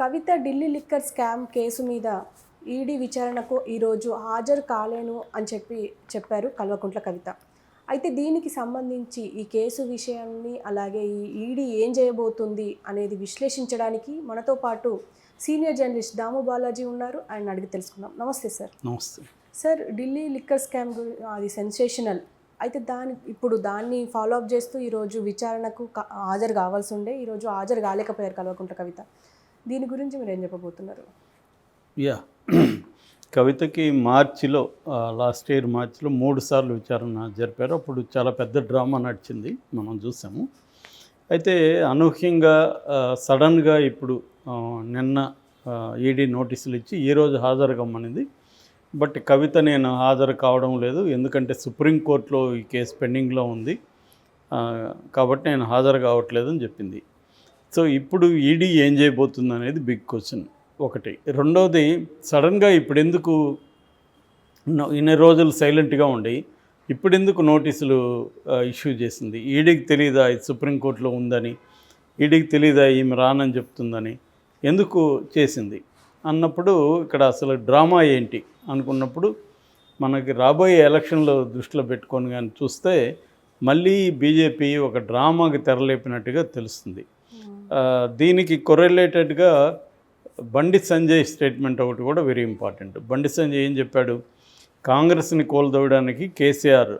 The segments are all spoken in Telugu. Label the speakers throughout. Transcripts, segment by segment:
Speaker 1: Kavitha Delhi liquor scam case మీద ఈడీ విచారణకు ఈరోజు హాజరు కాలేను అని చెప్పి చెప్పారు కల్వకుంట్ల కవిత. అయితే దీనికి సంబంధించి ఈ కేసు విషయాన్ని అలాగే ఈ ఈడీ ఏం చేయబోతుంది అనేది విశ్లేషించడానికి మనతో పాటు సీనియర్ జర్నలిస్ట్ దాము బాలాజీ ఉన్నారు. ఆయన అడిగి తెలుసుకుందాం. నమస్తే సార్.
Speaker 2: నమస్తే.
Speaker 1: సార్ ఢిల్లీ లిక్కర్ స్కామ్ అది సెన్సేషనల్. అయితే దాని ఇప్పుడు దాన్ని ఫాలో అప్ చేస్తూ ఈరోజు విచారణకు హాజరు కావాల్సి ఉండే ఈరోజు హాజరు కాలేకపోయారు కల్వకుంట్ల కవిత. దీని గురించి మీరు ఏం చెప్పబోతున్నారు?
Speaker 2: యా. కవితకి మార్చిలో లాస్ట్ ఇయర్ మార్చిలో మూడు సార్లు విచారణ జరిపారు. అప్పుడు చాలా పెద్ద డ్రామా నడిచింది మనం చూసాము. అయితే అనూహ్యంగా సడన్గా ఇప్పుడు నిన్న ఈడీ నోటీసులు ఇచ్చి ఈరోజు హాజరు కమ్మనింది. బట్ కవిత నేను హాజరు కావడం లేదు. ఎందుకంటే సుప్రీంకోర్టులో ఈ కేసు పెండింగ్లో ఉంది. కాబట్టి నేను హాజరు కావట్లేదు అని చెప్పింది. సో ఇప్పుడు ఈడీ ఏం చేయబోతుంది అనేది బిగ్ క్వశ్చన్ ఒకటి. రెండోది సడన్గా ఇప్పుడు ఎందుకు ఇన్ని రోజులు సైలెంట్గా ఉండి ఇప్పుడెందుకు నోటీసులు ఇష్యూ చేసింది? ఈడీకి తెలియదా ఇది సుప్రీంకోర్టులో ఉందని. ఈడీకి తెలియదా ఈమె రానని చెప్తుందని. ఎందుకు చేసింది? అన్నప్పుడు ఇక్కడ అసలు డ్రామా ఏంటి అనుకున్నప్పుడు మనకి రాబోయే ఎలక్షన్లో దృష్టిలో పెట్టుకొని కానీ చూస్తే మళ్ళీ బీజేపీ ఒక డ్రామాకి తెరలేపినట్టుగా తెలుస్తుంది. దీనికి కొరెలేటెడ్గా బండి సంజయ్ స్టేట్మెంట్ ఒకటి కూడా వెరీ ఇంపార్టెంట్ బండి సంజయ్ ఏం చెప్పాడు? కాంగ్రెస్ని కోల్దోవడానికి కేసీఆర్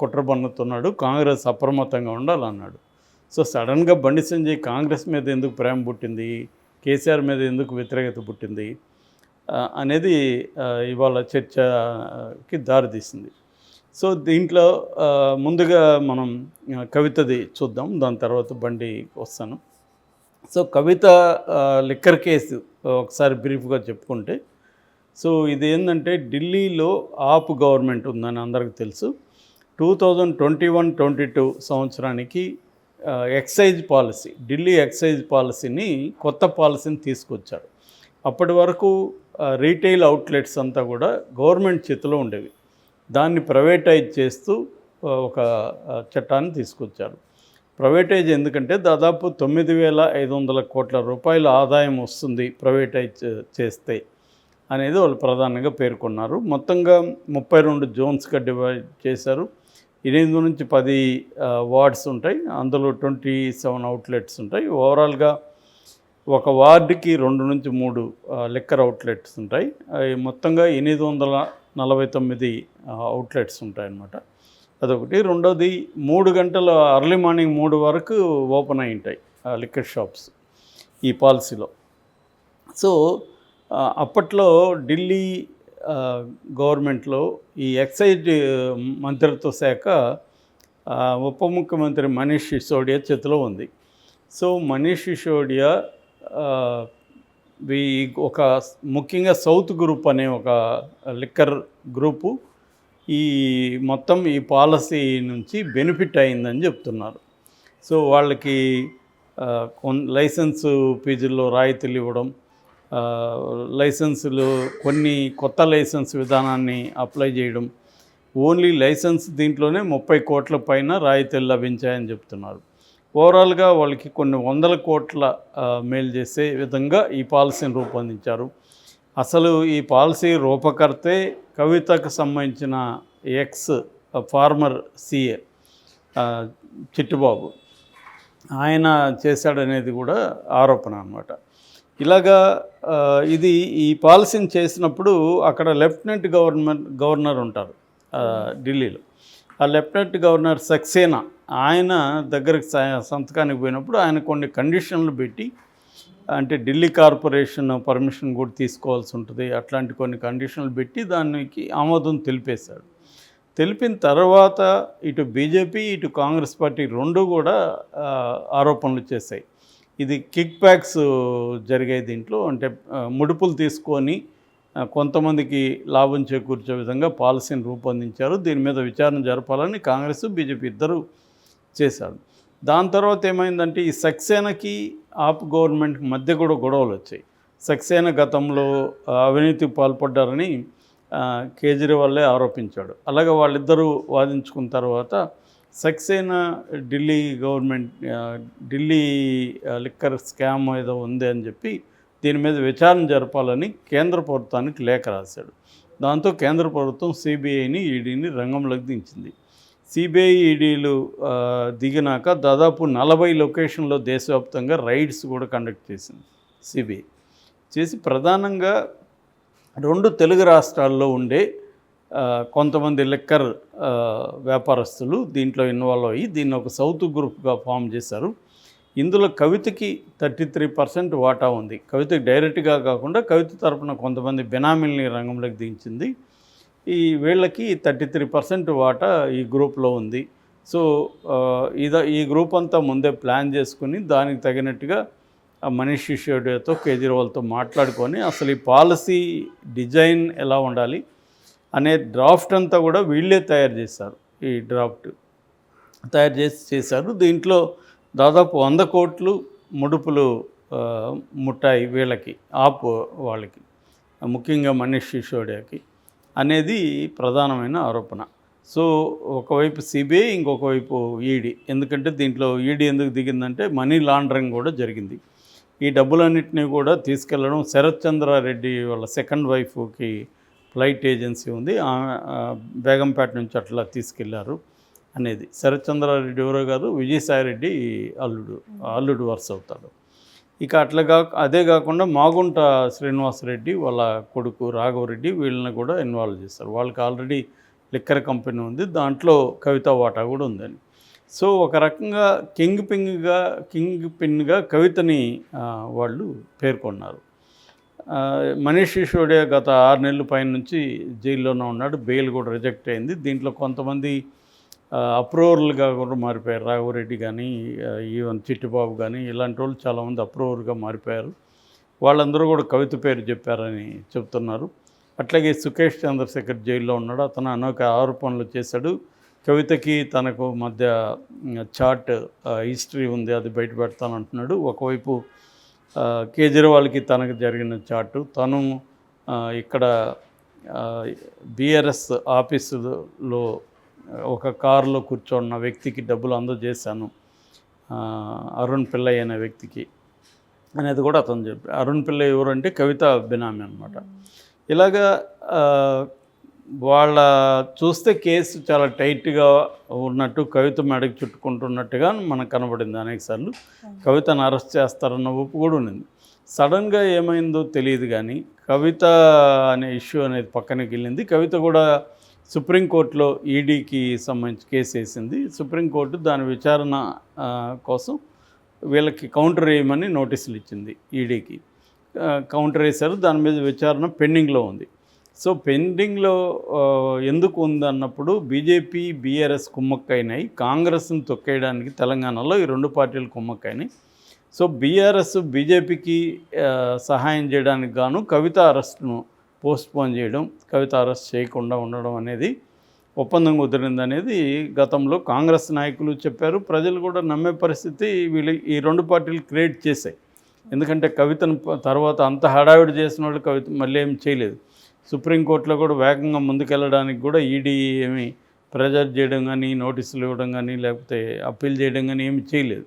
Speaker 2: కుట్ర పన్నుతున్నాడు కాంగ్రెస్ అప్రమత్తంగా ఉండాలన్నాడు సో సడన్గా బండి సంజయ్ కాంగ్రెస్ మీద ఎందుకు ప్రేమ పుట్టింది? కేసీఆర్ మీద ఎందుకు వ్యతిరేకత పుట్టింది? అనేది ఇవాళ చర్చకి దారితీసింది సో దీంట్లో ముందుగా మనం కవితది చూద్దాం దాని తర్వాత బండి వస్తాను. సో కవిత లిక్కర్ కేసు ఒకసారి బ్రీఫ్గా చెప్పుకుంటే. సో ఇది ఏంటంటే ఢిల్లీలో ఆప్ గవర్నమెంట్ ఉందని అందరికీ తెలుసు. Two thousand twenty one twenty two సంవత్సరానికి ఎక్సైజ్ పాలసీ ఢిల్లీ ఎక్సైజ్ పాలసీని కొత్త పాలసీని తీసుకొచ్చారు. అప్పటి వరకు రీటైల్ అవుట్లెట్స్ అంతా కూడా గవర్నమెంట్ చేతిలో ఉండేవి. దాన్ని ప్రైవేటైజ్ చేస్తూ ఒక చట్టాన్ని తీసుకొచ్చారు. ప్రైవేటైజ్ ఎందుకంటే దాదాపు తొమ్మిది వేల ఐదు వందల కోట్ల రూపాయల ఆదాయం వస్తుంది ప్రైవేటైజ్ చేస్తే అనేది వాళ్ళు ప్రధానంగా పేర్కొన్నారు. మొత్తంగా ముప్పై రెండు జోన్స్గా డివైడ్ చేశారు. ఎనిమిది నుంచి పది వార్డ్స్ ఉంటాయి. అందులో ట్వంటీ సెవెన్ అవుట్లెట్స్ ఉంటాయి. ఓవరాల్గా ఒక వార్డుకి రెండు నుంచి మూడు లిక్కర్ అవుట్లెట్స్ ఉంటాయి. అవి మొత్తంగా ఎనిమిది వందల నలభై తొమ్మిది అవుట్లెట్స్ ఉంటాయన్నమాట. అదొకటి. రెండోది మూడు గంటల అర్లీ మార్నింగ్ మూడు వరకు ఓపెన్ అయి ఉంటాయి లిక్కర్ షాప్స్ ఈ పాలసీలో. సో అప్పట్లో ఢిల్లీ గవర్నమెంట్లో ఈ ఎక్సైజ్ మంత్రిత్వ శాఖ ఉప ముఖ్యమంత్రి మనీష్ సిసోడియా చేతిలో ఉంది. సో మనీష్ సిసోడియా ఆ, ఒక ముఖ్యంగా సౌత్ గ్రూప్ అనే ఒక లిక్కర్ గ్రూపు ఈ మొత్తం ఈ పాలసీ నుంచి బెనిఫిట్ అయిందని చెప్తున్నారు. సో వాళ్ళకి లైసెన్సు ఫీజుల్లో రాయితీలు ఇవ్వడం లైసెన్సులు కొన్ని కొత్త లైసెన్స్ విధానాన్ని అప్లై చేయడం ఓన్లీ లైసెన్స్ దీంట్లోనే ముప్పై కోట్ల పైన రాయితీలు లభించాయని చెప్తున్నారు. ఓవరాల్గా వాళ్ళకి కొన్ని వందల కోట్ల మేలు చేసే విధంగా ఈ పాలసీని రూపొందించారు. అసలు ఈ పాలసీ రూపకర్తే కవితకు సంబంధించిన ఎక్స్ ఫార్మర్ సిఏ చిట్టుబాబు. ఆయన చేశాడనేది కూడా ఆరోపణ అనమాట ఇలాగా ఇది ఈ పాలసీని చేసినప్పుడు అక్కడ లెఫ్టినెంట్ గవర్నమెంట్ గవర్నర్ ఉంటారు ఢిల్లీలో. ఆ లెఫ్టినెంట్ గవర్నర్ సక్సేనా ఆయన దగ్గరికి సంతకానికి పోయినప్పుడు ఆయన కొన్ని కండిషన్లు పెట్టి అంటే ఢిల్లీ కార్పొరేషన్ పర్మిషన్ కూడా తీసుకోవాల్సి ఉంటుంది. అట్లాంటి కొన్ని కండిషన్లు పెట్టి దానికి ఆమోదం తెలిపేశాడు. తెలిపిన తర్వాత ఇటు బీజేపీ ఇటు కాంగ్రెస్ పార్టీ రెండు కూడా ఆరోపణలు చేశాయి. ఇది కిక్ బ్యాక్స్ జరిగే దీంట్లో. అంటే ముడుపులు తీసుకొని కొంతమందికి లాభం చేకూర్చే విధంగా పాలసీని రూపొందించారు. దీని మీద విచారణ జరపాలని కాంగ్రెస్ బీజేపీ ఇద్దరు చేశారు. దాని తర్వాత ఏమైందంటే ఈ సక్సేనాకి ఆప్ గవర్నమెంట్కి మధ్య కూడా గొడవలు వచ్చాయి. సక్సేనా గతంలో అవినీతికి పాల్పడ్డారని కేజ్రీవాల్ కేజ్రీవాల్లే ఆరోపించాడు. అలాగే వాళ్ళిద్దరూ వాదించుకున్న తర్వాత Saxena Delhi government Delhi liquor scam ఏదో ఉంది అని చెప్పి దీని మీద విచారణ జరపాలని కేంద్ర ప్రభుత్వానికి లేఖ రాశాడు. దాంతో కేంద్ర ప్రభుత్వం సిబిఐని ఈడీని రంగంలోకి దించింది. సిబిఐ ఈడీలు దిగినాక దాదాపు నలభై లొకేషన్లో దేశవ్యాప్తంగా రైడ్స్ కూడా కండక్ట్ చేసింది సిబిఐ. చేసి ప్రధానంగా రెండు తెలుగు రాష్ట్రాల్లో ఉండే కొంతమంది లిక్కర్ వ్యాపారస్తులు దీంట్లో ఇన్వాల్వ్ అయ్యి దీన్ని ఒక సౌత్ గ్రూప్గా ఫామ్ చేశారు. ఇందులో కవితకి థర్టీ త్రీ పర్సెంట్ వాటా ఉంది. కవితకి డైరెక్ట్గా కాకుండా కవిత తరపున కొంతమంది బినామిల్ని రంగంలోకి దించింది. ఈ వీళ్ళకి థర్టీ త్రీ పర్సెంట్ వాటా ఈ గ్రూప్లో ఉంది. సో ఇదో ఇద ఈ గ్రూప్ అంతా ముందే ప్లాన్ చేసుకుని దానికి తగినట్టుగా ఆ మనీష్ సిసోడియాతో కేజ్రీవాల్తో మాట్లాడుకొని అసలు ఈ పాలసీ డిజైన్ ఎలా ఉండాలి అనే డ్రాఫ్ట్ అంతా కూడా వీళ్ళే తయారు చేశారు ఈ డ్రాఫ్ట్. తయారు చేసి చేశారు. దీంట్లో దాదాపు వంద కోట్లు ముడుపులు ముట్టాయి వీళ్ళకి ఆప్ వాళ్ళకి ముఖ్యంగా మనీష్ సిసోడియాకి. అనేది ప్రధానమైన ఆరోపణ. సో ఒకవైపు సిబిఐ ఇంకొక వైపు ఈడీ. ఎందుకంటే దీంట్లో ఈడీ ఎందుకు దిగిందంటే మనీ లాండరింగ్ కూడా జరిగింది. ఈ డబ్బులన్నింటినీ కూడా తీసుకెళ్ళడం శరత్ చంద్రారెడ్డి వాళ్ళ సెకండ్ వైఫ్కి ఫ్లైట్ ఏజెన్సీ ఉంది. ఆమె బేగంపేట నుంచి అట్లా తీసుకెళ్ళారు అనేది. శరత్ చంద్రారెడ్డి ఎవరో కాదు విజయసాయిరెడ్డి అల్లుడు అల్లుడు వరుస అవుతాడు. ఇక అట్లా కా అదే కాకుండా మాగుంట శ్రీనివాసరెడ్డి వాళ్ళ కొడుకు రాఘవరెడ్డి వీళ్ళని కూడా ఇన్వాల్వ్ చేస్తారు. వాళ్ళకి ఆల్రెడీ లిక్కర్ కంపెనీ ఉంది. దాంట్లో కవిత వాటా కూడా ఉందని. సో ఒక రకంగా కింగ్ పింగ్గా కింగ్ పిన్గా కవితని వాళ్ళు పేర్కొన్నారు. మనీష్ సిసోడియా గత ఆరు నెలల పైన నుంచి జైల్లోనే ఉన్నాడు. బెయిల్ కూడా రిజెక్ట్ అయింది. దీంట్లో కొంతమంది అప్రూవర్లుగా కూడా మారిపోయారు. రాఘవరెడ్డి కానీ ఈవెన్ చిట్టిబాబు కానీ ఇలాంటి వాళ్ళు చాలామంది అప్రూవర్గా మారిపోయారు. వాళ్ళందరూ కూడా కవిత పేరు చెప్పారని చెప్తున్నారు. అట్లాగే సుఖేష్ చంద్రశేఖర్ జైల్లో ఉన్నాడు. అతను అనేక ఆరోపణలు చేశాడు. కవితకి తనకు మధ్య చాట్ హిస్టరీ ఉంది అది బయట పెడతానంటున్నాడు. ఒకవైపు కేజ్రీవాల్కి తనకు జరిగిన చాటు తను ఇక్కడ బీఆర్ఎస్ ఆఫీసులో ఒక కారులో కూర్చోన్న వ్యక్తికి డబ్బులు అందజేశాను. అరుణ్ పిల్లయ్య అనే వ్యక్తికి అనేది కూడా అతను చెప్పి అరుణ్ పిల్లయ్య ఎవరంటే కవిత బినామీ అనమాట ఇలాగా వాళ్ళ చూస్తే కేసు చాలా టైట్గా ఉన్నట్టు కవిత మెడకు చుట్టుకుంటున్నట్టుగా మనకు కనబడింది అనేకసార్లు కవితను అరెస్ట్ చేస్తారన్న ఒప్పు కూడా ఉన్నింది. సడన్గా ఏమైందో తెలియదు కానీ కవిత అనే ఇష్యూ అనేది పక్కనకి వెళ్ళింది కవిత కూడా సుప్రీంకోర్టులో ఈడీకి సంబంధించి కేసు వేసింది. సుప్రీంకోర్టు దాని విచారణ కోసం వీళ్ళకి కౌంటర్ వేయమని నోటీసులు ఇచ్చింది ఈడీకి. కౌంటర్ వేశారు. దాని మీద విచారణ పెండింగ్లో ఉంది. సో పెండింగ్లో ఎందుకు ఉంది అన్నప్పుడు బీజేపీ బీఆర్ఎస్ కుమ్మక్కైనాయి. కాంగ్రెస్ని తొక్కేయడానికి తెలంగాణలో ఈ రెండు పార్టీలు కుమ్మక్కైనాయి. సో బీఆర్ఎస్ బీజేపీకి సహాయం చేయడానికి గాను కవిత అరెస్ట్ను పోస్ట్పోన్ చేయడం కవిత అరెస్ట్ చేయకుండా ఉండడం అనేది ఒప్పందం కుదిరింది అనేది గతంలో కాంగ్రెస్ నాయకులు చెప్పారు. ప్రజలు కూడా నమ్మే పరిస్థితి వీళ్ళు ఈ రెండు పార్టీలు క్రియేట్ చేశాయి. ఎందుకంటే కవితను తర్వాత అంత హడావిడి చేసిన వాళ్ళు కవిత మళ్ళీ ఏం చేయలేదు. సుప్రీంకోర్టులో కూడా వేగంగా ముందుకెళ్ళడానికి కూడా ఈడీ ఏమి ప్రెజర్ చేయడం కానీ నోటీసులు ఇవ్వడం కానీ లేకపోతే అప్పీల్ చేయడం కానీ ఏమి చేయలేదు.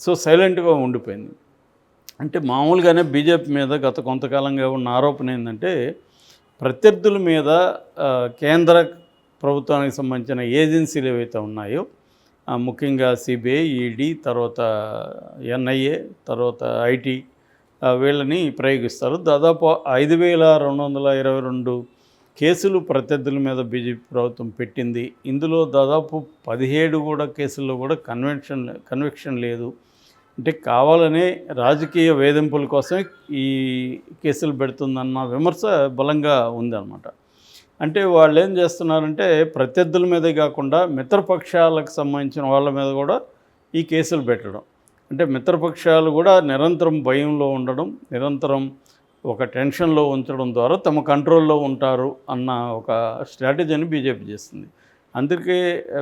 Speaker 2: సో సైలెంట్గా ఉండిపోయింది. అంటే మామూలుగానే బీజేపీ మీద గత కొంతకాలంగా ఉన్న ఆరోపణ ఏంటంటే ప్రత్యర్థుల మీద కేంద్ర ప్రభుత్వానికి సంబంధించిన ఏజెన్సీలు ఏవైతే ఉన్నాయో ముఖ్యంగా సిబిఐ ఈడీ తర్వాత ఎన్ఐఏ తర్వాత ఐటీ వీళ్ళని ప్రయోగిస్తారు. దాదాపు ఐదు వేల రెండు వందల ఇరవై రెండు కేసులు ప్రత్యర్థుల మీద బీజేపీ ప్రభుత్వం పెట్టింది. ఇందులో దాదాపు పదిహేడు కూడా కేసుల్లో కూడా కన్వెన్షన్ కన్విక్షన్ లేదు. అంటే కావాలనే రాజకీయ వేధింపుల కోసం ఈ కేసులు పెడుతుందన్న విమర్శ బలంగా ఉందన్నమాట. అంటే వాళ్ళు ఏం చేస్తున్నారంటే ప్రత్యర్థుల మీదే కాకుండా మిత్రపక్షాలకు సంబంధించిన వాళ్ళ మీద కూడా ఈ కేసులు పెట్టడం. అంటే మిత్రపక్షాలు కూడా నిరంతరం భయంలో ఉండడం నిరంతరం ఒక టెన్షన్లో ఉంచడం ద్వారా తమ కంట్రోల్లో ఉంటారు అన్న ఒక స్ట్రాటజీని బీజేపీ చేస్తుంది. అందుకే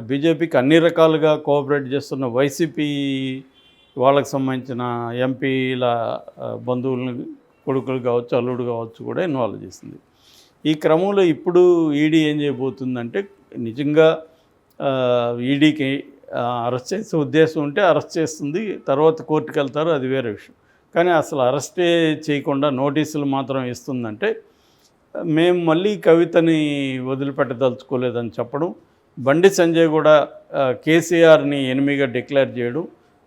Speaker 2: బీజేపీకి అన్ని రకాలుగా కోఆపరేట్ చేస్తున్న వైసీపీ వాళ్ళకి సంబంధించిన ఎంపీల బంధువులను కొడుకులు కావచ్చు అల్లుడు కావచ్చు కూడా ఇన్వాల్వ్ చేసింది. ఈ క్రమంలో ఇప్పుడు ఈడీ ఏం చేయబోతుందంటే నిజంగా ఈడీకి అరెస్ట్ చేసే ఉద్దేశం ఉంటే అరెస్ట్ చేస్తుంది తర్వాత కోర్టుకు వెళ్తారు అది వేరే విషయం. కానీ అసలు అరెస్టే చేయకుండా నోటీసులు మాత్రం ఇస్తుందంటే మేము మళ్ళీ కవితని వదిలిపెట్టదలుచుకోలేదని చెప్పడం బండి సంజయ్ కూడా కేసీఆర్ని ఎనిమిగా డిక్లేర్ చేయడం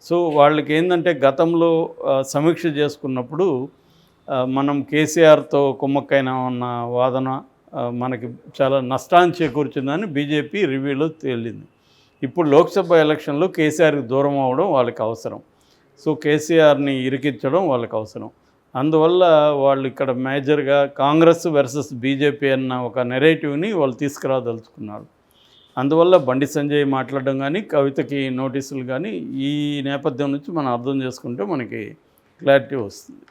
Speaker 2: సో వాళ్ళకి ఏంటంటే గతంలో సమీక్ష చేసుకున్నప్పుడు మనం కేసీఆర్తో కుమ్మక్కైన ఉన్న వాదన మనకి చాలా నష్టాన్ని చేకూర్చిందని బీజేపీ రివ్యూలో తేలింది. ఇప్పుడు లోక్సభ ఎలక్షన్లో కేసీఆర్కి దూరం అవ్వడం వాళ్ళకి అవసరం. సో కేసీఆర్ని ఇరికించడం వాళ్ళకి అవసరం. అందువల్ల వాళ్ళు ఇక్కడ మేజర్గా కాంగ్రెస్ వర్సెస్ బీజేపీ అన్న ఒక నెరేటివ్ని వాళ్ళు తీసుకురాదలుచుకున్నారు. అందువల్ల బండి సంజయ్ మాట్లాడడం కానీ కవితకి నోటీసులు కానీ ఈ నేపథ్యం నుంచి మనం అర్థం చేసుకుంటే మనకి క్లారిటీ వస్తుంది.